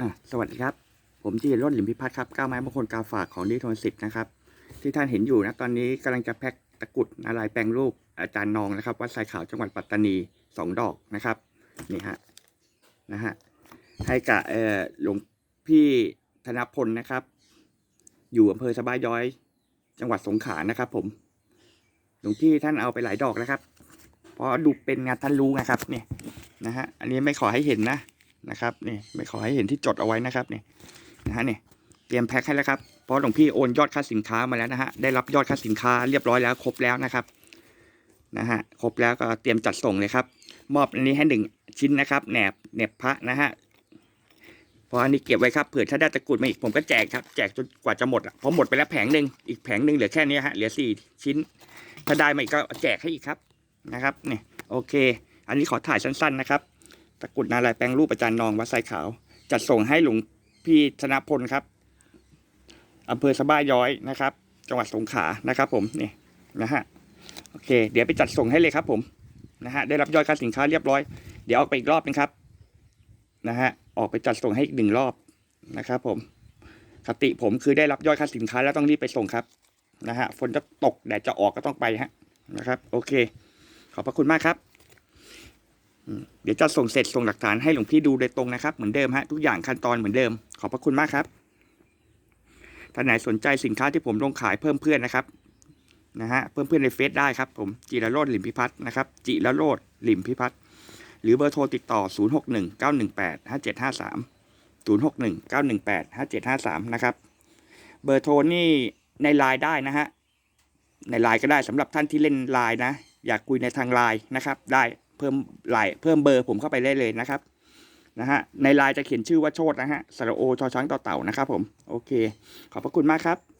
อะสวัสดีครับ ผมจีรถหลิมพิพัฒน์ครับก้าวไม้มงคลกาฝากของนิทนสิทธ์นะครับ ที่ท่านเห็นอยู่นะตอนนี้กำลังจะแพ็คตะกรุดอะไรแปลงรูปอาจารย์นองนะครับวัดสายขาวจังหวัดปัตตานีสองดอกนะครับนี่ฮะนะฮะให้กับเอ่อหลวงพี่ธนพลนะครับ อยู่อำเภอสบายย้อย จังหวัดสงขลานะครับ ผม หลวงพี่ท่านเอาไปหลายดอกแล้วครับเพราะดูเป็นงานท่านรู้นะครับเนี่ยนะฮะอันนี้ไม่ขอให้เห็นนะ นะครับนี่ไม่ขอให้เห็นที่จดเอาไว้นะครับนี่นะฮะนี่เตรียมแพ็คให้แล้วครับเพราะหลวงพี่โอนยอดค่าสินค้ามาแล้วนะฮะได้รับยอดค่าสินค้าเรียบร้อยแล้วครบแล้วนะครับนะฮะครบแล้วก็เตรียมจัดส่งเลยครับ มอบอันนี้ให้หนึ่งชิ้นนะครับแหนบแหนบพระนะฮะเพราะอันนี้เก็บไว้ครับเผื่อถ้าได้ตะกรุดมาอีกผมก็แจกครับแจกจนกว่าจะหมดอะพอหมดไปแล้วแผงหนึ่งอีกแผงหนึ่งเหลือแค่นี้ฮะเหลือสี่ชิ้น ถ้าได้มาอีกก็แจกให้อีกครับนะครับนี่โอเค อันนี้ขอถ่ายสั้น ๆนะครับ ตะกรุดนาลายแปลงรูปอาจารย์นองวัดไซขาว จัดส่งให้หลวงพี่ธนพลครับอำเภอสะบ้าย้อยนะครับ จังหวัดสงขลานะครับผมนี่นะฮะโอเค เดี๋ยวไปจัดส่งให้เลยครับ ผมนะฮะได้รับยอดค่าสินค้าเรียบร้อย เดี๋ยวออกไปอีกรอบนึงครับนะฮะออกไปจัดส่งให้อีกหนึ่งรอบนะครับผมคติผมคือได้รับยอดค่าสินค้าแล้วต้องรีบไปส่งครับนะฮะฝนจะตกแดดจะออกก็ต้องไปฮะนะครับ โอเค ขอบพระคุณมากครับ เดี๋ยวจะส่งเสร็จส่งหลักฐานให้หลวงพี่ดูโดยตรงนะครับ เหมือนเดิมฮะทุกอย่างขั้นตอนเหมือนเดิม ขอบพระคุณมากครับท่านไหนสนใจสินค้าที่ผมลงขายเพิ่มเพื่อนนะครับนะฮะเพิ่มเพื่อนในเฟซได้ครับ ผมจิรโรดหลิมพิพัฒน์นะครับจิรโรดหลิมพิพัฒน์หรือเบอร์โทรติดต่อ 0 6 1 9 1 8 5 7 5 3 0 6 1 9 1 8 5 7 5 3 นะครับ เบอร์โทรนี่ในไลน์ได้นะฮะในไลน์ก็ได้สำหรับท่านที่เล่นไลน์นะ อยากคุยในทางไลน์นะครับได้ เพิ่มไลน์เพิ่มเบอร์ผมเข้าไปได้เลยนะครับนะฮะในไลน์จะเขียนชื่อว่าโชตนะฮะสระโอชอช้างต่อเต่านะครับผมโอเค ขอบพระคุณมากครับ